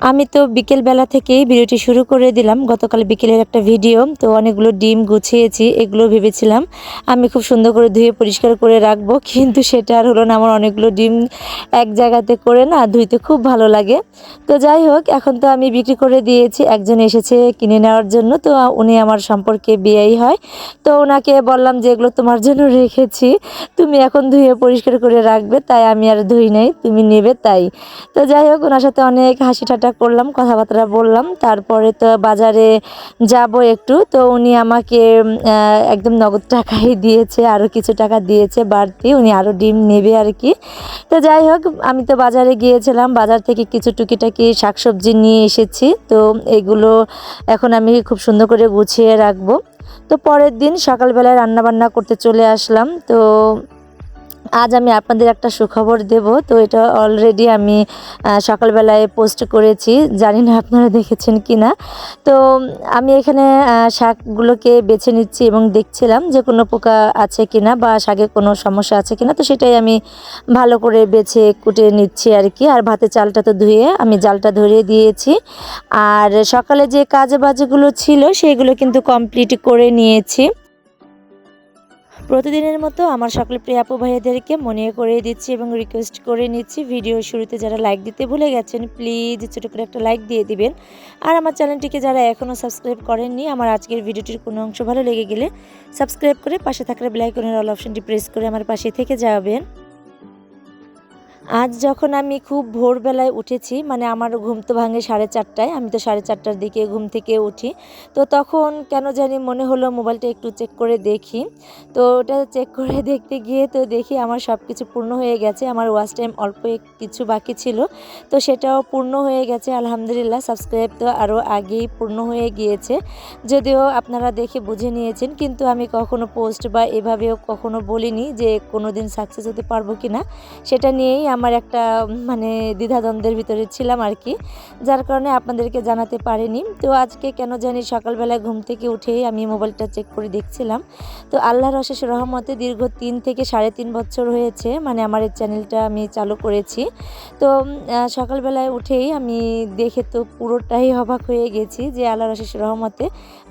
আমি তো বিকেলবেলা থেকেই ভিডিওটি শুরু করে দিলাম। গতকাল বিকেলের একটা ভিডিও, তো অনেকগুলো ডিম গুছিয়েছি, এগুলো ভেবেছিলাম আমি খুব সুন্দর করে ধুয়ে পরিষ্কার করে রাখব, কিন্তু সেটা আর হলো না। আমার অনেকগুলো ডিম এক জায়গাতে করে না ধুইতে খুব ভালো লাগে। তো যাই হোক, এখন তো আমি বিক্রি করে দিয়েছি। একজন এসেছে কিনে নেওয়ার জন্য, তো উনি আমার সম্পর্কে বিয়েই হয়। তো ওনাকে বললাম যে, এগুলো তোমার জন্য রেখেছি। তুমি এখন ধুয়ে পরিষ্কার করে রাখবে, তাই আমি আর ধুই নাই, তুমি নেবে তাই। তো যাই হোক ওনার সাথে অনেক হাসি ঠাট্টা করলাম, কথাবার্তা বললাম। তারপরে তো বাজারে যাব একটু। তো উনি আমাকে একদম নগদ টাকাই দিয়েছে আরও কিছু টাকা দিয়েছে বাড়তি। উনি আরও ডিম নেবে আর কি। তো যাই হোক, আমি তো বাজারে গিয়েছিলাম। বাজার থেকে কিছু টুকিটাকি শাকসবজি নিয়ে এসেছি। তো এগুলো এখন আমি খুব সুন্দর করে গুছিয়ে রাখব। তো পরের দিন সকালবেলায় রান্না বান্না করতে চলে আসলাম। তো আজ আমি আপনাদের একটা সুখবর দেব। তো এটা অলরেডি আমি সকালবেলায় পোস্ট করেছি। জানি না আপনারা দেখেছেন কি না তো আমি এখানে শাকগুলোকে বেছে নিচ্ছি এবং দেখছিলাম যে কোনো পোকা আছে কি না বা শাকে কোনো সমস্যা আছে কি না তো সেটাই আমি ভালো করে বেছে কুটে নিচ্ছি আর কি। আর ভাতে চালটা তো ধুয়ে আমি জালটা ধরিয়ে দিয়েছি। আর সকালে যে কাজে বাজেগুলো ছিল, সেগুলো কিন্তু কমপ্লিট করে নিয়েছি। প্রতিদিনের মতো আমার সকল প্রিয় আপু ভাইয়াদেরকে মনে করে দিচ্ছি এবং রিকোয়েস্ট করে নিচ্ছি ভিডিও শুরুতে যারা লাইক দিতে ভুলে গেছেন প্লিজ ছোট করে একটা লাইক দিয়ে দিবেন। আর আমার চ্যানেলটিকে যারা এখনও সাবস্ক্রাইব করেননি, আমার আজকের ভিডিওটির কোনো অংশ ভালো লেগে গেলে সাবস্ক্রাইব করে পাশে থাকলে বেলাইকনের অল অপশনটি প্রেস করে আমার পাশে থেকে যাবেন। আজ যখন আমি খুব ভোরবেলায় উঠেছি মানে আমার ঘুম তো ভাঙে সাড়ে চারটায়, আমি তো সাড়ে চারটার দিকে ঘুম থেকে উঠি, তো তখন কেন জানি মনে হলো মোবাইলটা একটু চেক করে দেখি। তো ওটা চেক করে দেখতে গিয়ে তো দেখি আমার সব কিছু পূর্ণ হয়ে গেছে, আমার ওয়াচ টাইম অল্প কিছু বাকি ছিল, তো সেটাও পূর্ণ হয়ে গেছে, আলহামদুলিল্লাহ সাবস্ক্রাইব তো আরও আগেই পূর্ণ হয়ে গিয়েছে। যদিও আপনারা দেখে বুঝে নিয়েছেন, কিন্তু আমি কখনো পোস্ট বা এভাবেও কখনো বলিনি যে কোনো দিন সাকসেস হতে পারব কি না সেটা নিয়েই আমার একটা মানে দ্বিধাদ্বন্দ্বের ভিতরে ছিলাম আর কি। যার কারণে আপনাদেরকে জানাতে পারিনি। তো আজকে কেন জানি সকালবেলা ঘুম থেকে উঠেই আমি মোবাইলটা চেক করে দেখছিলাম। তো আল্লাহর অশেষ রহমতে দীর্ঘ তিন থেকে সাড়ে তিন বছর হয়েছে মানে আমার এই চ্যানেলটা আমি চালু করেছি। তো সকালবেলায় উঠেই আমি দেখে তো পুরোটাই অবাক হয়ে গেছি যে আল্লাহর অশেষ রহমতে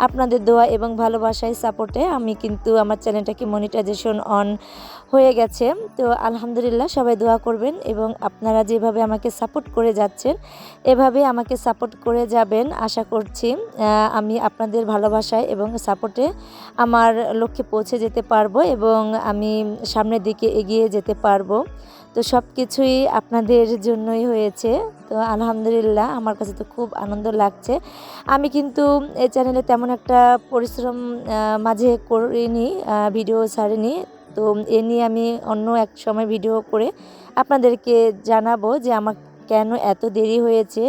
আপনাদের দোয়া এবং ভালোবাসায় সাপোর্টে আমি কিন্তু আমার চ্যানেলটাকে মনিটাইজেশন অন হয়ে গেছে। তো আলহামদুলিল্লাহ সবাই দোয়া করবেন। এবং আপনারা যেভাবে আমাকে সাপোর্ট করে যাচ্ছেন, এভাবে আমাকে সাপোর্ট করে যাবেন আশা করছি আমি আপনাদের ভালোবাসায় এবং সাপোর্টে আমার লক্ষ্যে পৌঁছে যেতে পারব এবং আমি সামনের দিকে এগিয়ে যেতে পারব। তো সব কিছুই আপনাদের জন্যই হয়েছে। তো আলহামদুলিল্লাহ, আমার কাছে তো খুব আনন্দ লাগছে। আমি কিন্তু এই চ্যানেলে তেমন একটা পরিশ্রম মাঝে করিনি ভিডিও ছাড়িনি। তো এ নিয়ে আমি অন্য এক সময় ভিডিও করে আপনাদেরকে জানাব যে আমার কেন এত দেরি হয়েছে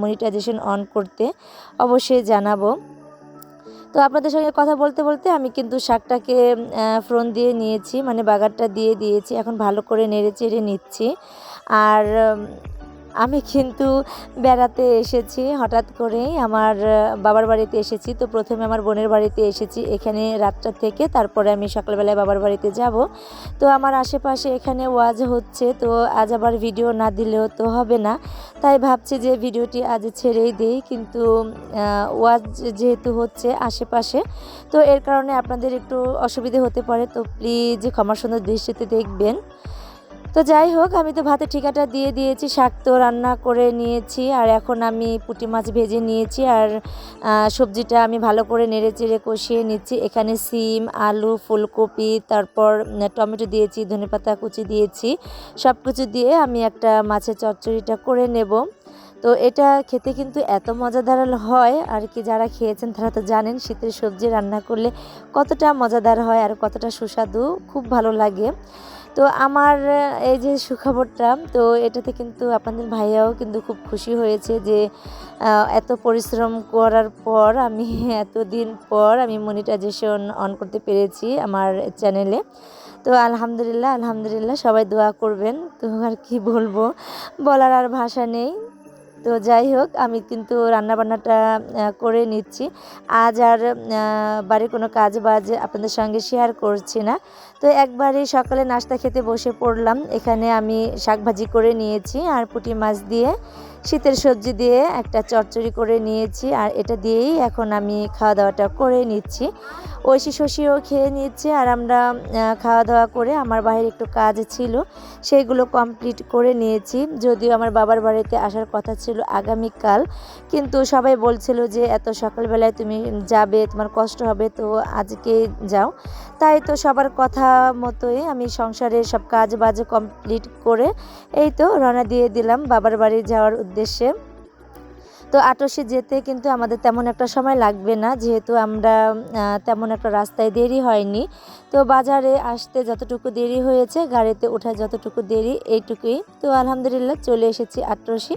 মনিটাইজেশন অন করতে। অবশ্যই জানাব। তো আপনাদের সঙ্গে কথা বলতে বলতে আমি কিন্তু শাকটাকে ফ্রন দিয়ে নিয়েছি মানে বাগারটা দিয়ে দিয়েছি। এখন ভালো করে নেড়ে চেড়ে নিচ্ছি। আর আমি কিন্তু বেড়াতে এসেছি হঠাৎ করেই। আমার বাবার বাড়িতে এসেছি তো প্রথমে আমার বোনের বাড়িতে এসেছি। এখানে রাতটা থেকে তারপরে আমি সকালবেলায় বাবার বাড়িতে যাব। তো আমার আশেপাশে এখানে ওয়াজ হচ্ছে তো আজ আবার ভিডিও না দিলেও তো হবে না। তাই ভাবছি যে ভিডিওটি আজ ছেড়েই দিই কিন্তু ওয়াজ যেহেতু হচ্ছে আশেপাশে তো এর কারণে আপনাদের একটু অসুবিধে হতে পারে। তো প্লিজ ক্ষমা সুন্দর দৃষ্টিতে দেখবেন। তো যাই হোক, আমি তো ভাতে ঠিকাটা দিয়ে দিয়েছি, শাক তো রান্না করে নিয়েছি, আর এখন আমি পুঁটি মাছ ভেজে নিয়েছি, আর সবজিটা আমি ভালো করে নেড়ে চেড়ে কষিয়ে নিচ্ছি। এখানে সিম, আলু, ফুলকপি, তারপর টমেটো দিয়েছি, ধনেপাতা কুচি দিয়েছি সব কিছু দিয়ে আমি একটা মাছের চচ্চড়িটা করে নেব। তো এটা খেতে কিন্তু এত মজাদার হয়, আর কি যারা খেয়েছেন তারা তো জানেন শীতের সবজি রান্না করলে কতটা মজাদার হয় আর কতটা সুস্বাদু, খুব ভালো লাগে। তো আমার, এই যে সুখবরটা, তো এটাতে কিন্তু আপনাদের ভাইয়াও কিন্তু খুব খুশি হয়েছে যে এত পরিশ্রম করার পর আমি এতদিন পর আমি মনিটাইজেশন অন করতে পেরেছি আমার চ্যানেলে তো আলহামদুলিল্লাহ আলহামদুলিল্লাহ সবাই দোয়া করবেন, তো আর কি বলব, বলার আর ভাষা নেই। তো যাই হোক, আমি কিন্তু রান্নাবান্নাটা করে নিচ্ছি। আজ আর বাড়ির কোনো কাজ বাজ আপনাদের সঙ্গে শেয়ার করছি না। তো একবারই সকালে নাস্তা খেতে বসে পড়লাম। এখানে আমি শাক ভাজি করে নিয়েছি আর পুঁটি মাছ দিয়ে, শীতের সবজি দিয়ে একটা চচ্চড়ি করে নিয়েছি আর এটা দিয়েই এখন আমি খাওয়া দাওয়াটা করে নিচ্ছি। ঐশী শশীও খেয়ে নিচ্ছে আর আমরা খাওয়া দাওয়া করে আমার বাইরে একটু কাজ ছিল, সেইগুলো কমপ্লিট করে নিয়েছি। যদিও আমার বাবার বাড়িতে আসার কথা ছিল আগামীকাল। কিন্তু সবাই বলছিল যে, এত সকালবেলায় তুমি যাবে, তোমার কষ্ট হবে, তো আজকে যাও। তাই তো সবার কথা মতোই আমি সংসারের সব কাজ বাজ কমপ্লিট করে এই তো রওনা দিয়ে দিলাম বাবার বাড়ি যাওয়ার উদ্দেশ্যে। তো আটসে যেতে কিন্তু আমাদের তেমন একটা সময় লাগবে না, যেহেতু আমরা তেমন একটা রাস্তায় দেরি হয়নি। তো বাজারে আসতে যতটুকু দেরি হয়েছে, গাড়িতে ওঠা যতটুকু দেরি, এইটুকুই। তো আলহামদুলিল্লাহ চলে এসেছি আটরসি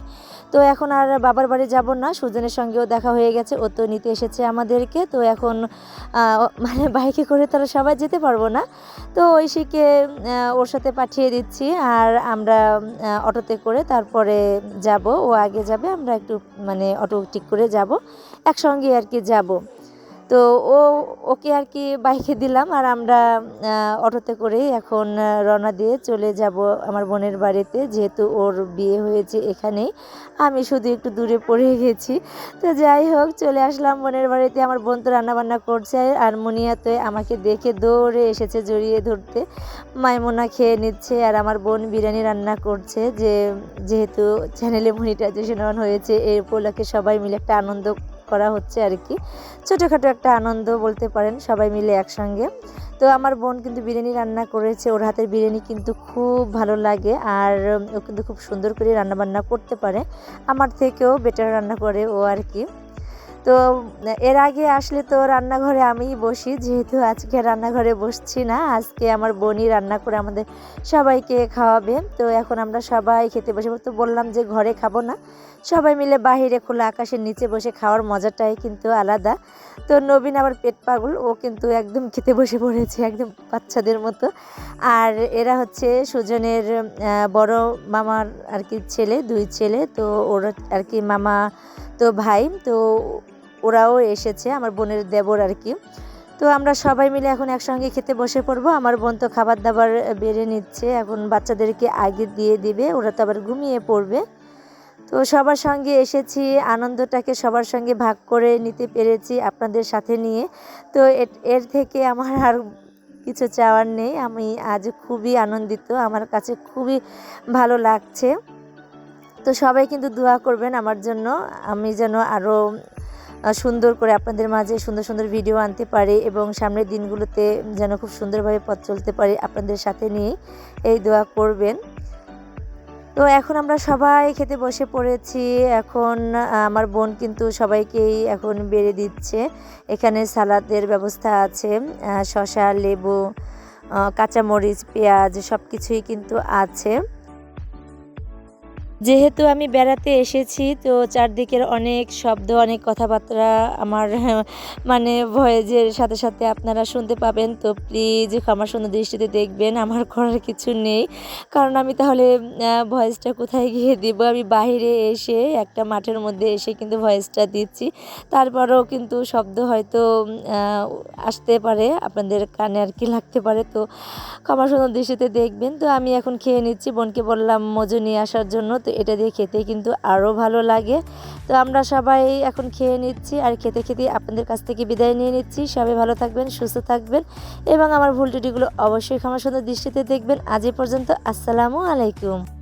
তো এখন আর বাবার বাড়ি যাব না, সুজনের সঙ্গেও দেখা হয়ে গেছে, ও তো নিতে এসেছে আমাদেরকে। তো এখন মানে বাইকে করে তারা সবাই যেতে পারব না। তো ঐশীকে ওর সাথে পাঠিয়ে দিচ্ছি, আর আমরা অটোতে করে তারপরে যাব, ও আগে যাবে, আমরা একটু মানে অটো ঠিক করে যাব। একসঙ্গে আর কি যাব। তো ও, ওকে আর কি বাইকে দিলাম আর আমরা অটোতে করেই এখন রওনা দিয়ে চলে যাব আমার বোনের বাড়িতে। যেহেতু ওর বিয়ে হয়েছে এখানেই, আমি শুধু একটু দূরে পড়ে গেছি। তো যাই হোক, চলে আসলাম বোনের বাড়িতে। আমার বোন তো রান্নাবান্না করছে আর মুনিয়াতে আমাকে দেখে দৌড়ে এসেছে জড়িয়ে ধরতে। মাইমোনা খেয়ে নিচ্ছে আর আমার বোন বিরিয়ানি রান্না করছে। যে, যেহেতু চ্যানেলে মনিটাইজেশন অন হয়েছে এই উপলক্ষে সবাই মিলে একটা আনন্দ করা হচ্ছে আর কি। ছোটোখাটো একটা আনন্দ বলতে পারেন, সবাই মিলে একসঙ্গে। তো আমার বোন কিন্তু বিরিয়ানি রান্না করেছে, ওর হাতের বিরিয়ানি কিন্তু খুব ভালো লাগে আর ও কিন্তু খুব সুন্দর করে রান্নাবান্না করতে পারে। আমার থেকেও বেটার রান্না করে ও আর কি। তো, এর আগে আসলে তো রান্নাঘরে আমিই বসি, যেহেতু আজকে রান্নাঘরে বসছি না, আজকে আমার বোনই রান্না করে আমাদের সবাইকে খাওয়াবে। তো এখন আমরা সবাই খেতে বসে তো বললাম যে ঘরে খাব না। সবাই মিলে বাহিরে খোলা আকাশের নিচে বসে খাওয়ার মজাটাই কিন্তু আলাদা। তো নবীন আবার পেট পাগল, ও কিন্তু একদম খেতে বসে পড়েছে, একদম বাচ্চাদের মতো। আর এরা হচ্ছে সুজনের বড় মামার আর কি ছেলে, দুই ছেলে। তো ওর আর কি মামা তো ভাই, তো ওরাও এসেছে, আমার বোনের দেবর আর কি। তো আমরা সবাই মিলে এখন একসঙ্গে খেতে বসে পড়ব। আমার বোন তো খাবার দাবার বেড়ে নিচ্ছে, এখন বাচ্চাদেরকে আগে দিয়ে দিবে, ওরা তো আবার ঘুমিয়ে পড়বে। তো সবার সঙ্গে এসেছি, আনন্দটাকে সবার সঙ্গে ভাগ করে নিতে পেরেছি আপনাদের সাথে নিয়ে। তো এর- থেকে আমার আর কিছু চাওয়ার নেই, আমি আজ খুবই আনন্দিত, আমার কাছে খুবই ভালো লাগছে। তো সবাই কিন্তু দোয়া করবেন আমার জন্য। আমি যেন আরও সুন্দর করে আপনাদের মাঝে সুন্দর সুন্দর ভিডিও আনতে পারি এবং সামনের দিনগুলোতে যেন খুব সুন্দরভাবে পথ চলতে পারি আপনাদের সাথে নিয়ে এই দোয়া করবেন। তো এখন আমরা সবাই খেতে বসে পড়েছি। এখন আমার বোন কিন্তু সবাইকেই এখন বেড়ে দিচ্ছে। এখানে সালাদের ব্যবস্থা আছে শসা, লেবু কাঁচামরিচ, পেঁয়াজ সব কিছুই কিন্তু আছে। যেহেতু আমি বেড়াতে এসেছি, তো চারদিকের অনেক শব্দ, অনেক কথাবার্তা আমার মানে ভয়েজের সাথে সাথে আপনারা শুনতে পাবেন। তো প্লিজ ক্ষমা সুন্দর দৃষ্টিতে দেখবেন, আমার করার কিছু নেই। কারণ আমি তাহলে ভয়েসটা কোথায় গিয়ে দিব? আমি বাইরে এসে একটা মাঠের মধ্যে এসে কিন্তু ভয়েসটা দিচ্ছি। তারপরেও কিন্তু শব্দ হয়তো আসতে পারে, আপনাদের কানে আর কি লাগতে পারে। তো ক্ষমা সুন্দর দৃষ্টিতে দেখবেন। তো আমি এখন খেয়ে নিচ্ছি। বোনকে বললাম মজু নিয়ে আসার জন্য। তো এটা দিয়ে খেতে কিন্তু আরও ভালো লাগে। তো আমরা সবাই এখন খেয়ে নিচ্ছি আর খেতে খেতে আপনাদের কাছ থেকে বিদায় নিয়ে নিচ্ছি। সবাই ভালো থাকবেন, সুস্থ থাকবেন এবং আমার ভুল ত্রুটিগুলো অবশ্যই ক্ষমা সুন্দর দৃষ্টিতে দেখবেন। আজ এ পর্যন্ত, আসসালামু আলাইকুম।